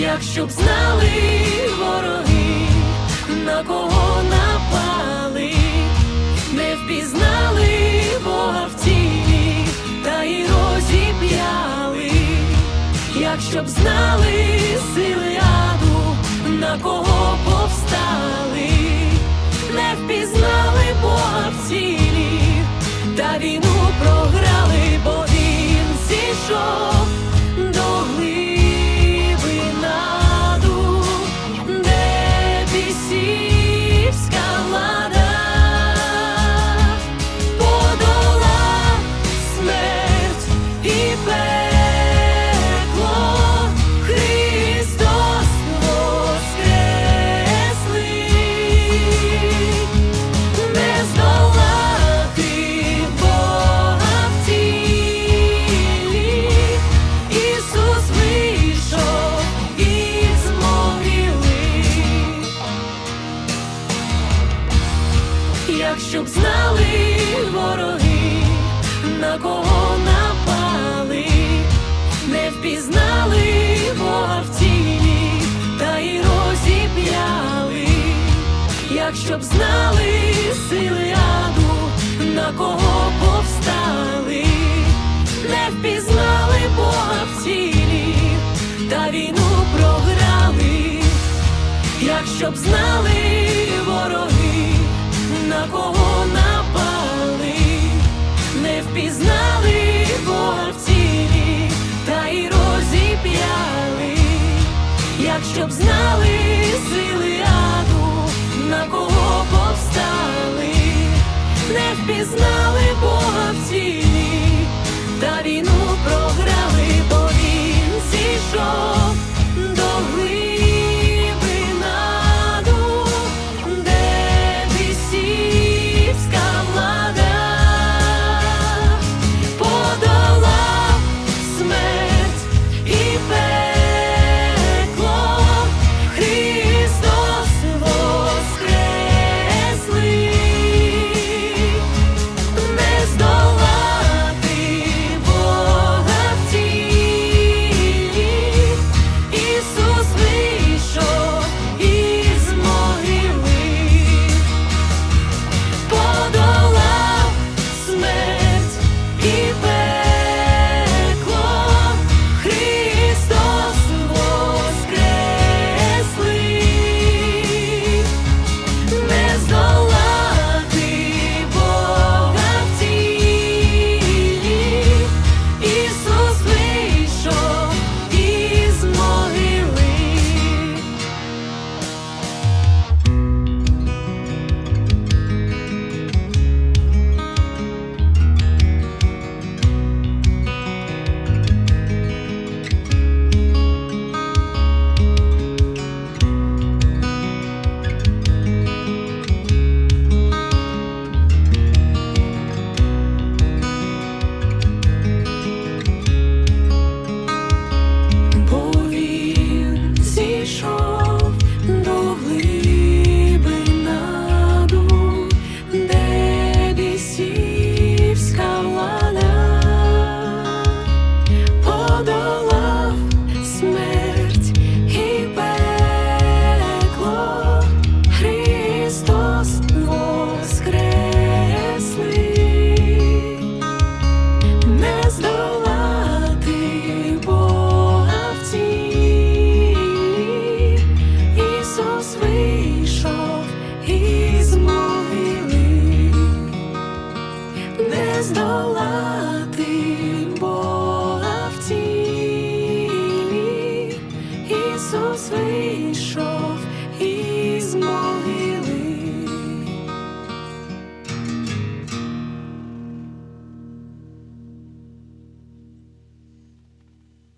якщо б знали вороги, на кого напали, не впізнали Бога в тілі, та й розіп'яли, якщо б знали сили аду, на кого повстали, не впізнали Бога в тілі, та війну Якщо б знали вороги, на кого напали, не впізнали Бога в тілі, та й розіп'яли, якщо б знали сили аду, на кого повстали, не впізнали Бога в тілі, та війну програли. Якщо б знали вороги, кого напали, не впізнали Бога в тілі, та й розіп'яли, якщо б знали. slow.